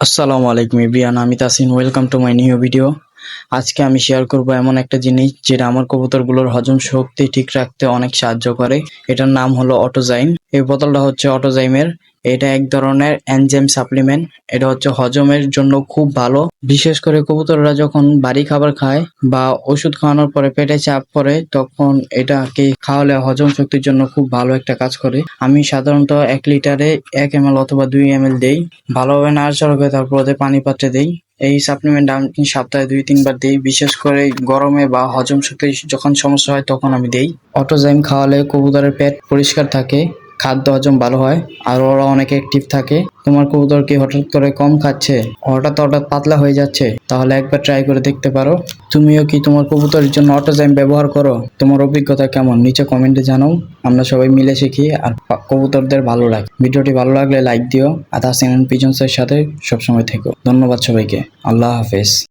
আসসালামু আলাইকুম ইব্রিয়ান আমি Tasin welcome to my new video আজকে আমি শেয়ার করব এমন একটা জিনিস যেটা আমার কবুতরগুলোর হজম শক্তি ঠিক রাখতে অনেক সাহায্য করে। এটার নাম হলো অটোজাইম এই বোতলটা হচ্ছে অটোজাইমের এটা এক ধরনের এনজাইম সাপ্লিমেন্ট। এটা হচ্ছে হজমের জন্য খুব ভালো। বিশেষ করে কবুতররা যখন বাড়ি খাবার খায় বা ওষুধ খাওয়ানোর পরে পেটে চাপ পড়ে, তখন এটাকে খাওয়ালে হজম শক্তির জন্য খুব ভালো একটা কাজ করে। আমি সাধারণত এক লিটারে এক এম অথবা দুই এম দেই। ভালোভাবে নাড়াচাড়া করে তারপর ওদের পানি পাত্রে দেই। এই সাপ্লিমেন্ট আমি সপ্তাহে দুই, তিনবার দিই। বিশেষ করে গরমে বা হজম শক্তি যখন সমস্যা হয়, তখন আমি দেই। অটোজাইম খাওয়ালে কবুতরের পেট পরিষ্কার থাকে। খাদ্য হজম ভালো হয় আর ওরা অনেক অ্যাক্টিভ থাকে। তোমার কবুতর কি হঠাৎ করে কম খাচ্ছে? হঠাৎ হঠাৎ পাতলা হয়ে যাচ্ছে? তাহলে একবার ট্রাই করে দেখতে পারো। তুমিও কি তোমার কবুতরের জন্য অটোজাইম ব্যবহার করো? তোমার অভিজ্ঞতা কেমন? নিচে কমেন্টে জানাও। আমরা সবাই মিলে শিখি আর কবুতরদের ভালো লাগে। ভিডিওটি ভালো লাগলে লাইক দিও। আর তাসিন পিজন্সের সাথে সবসময় থেকো। ধন্যবাদ সবাইকে। আল্লাহ হাফেজ।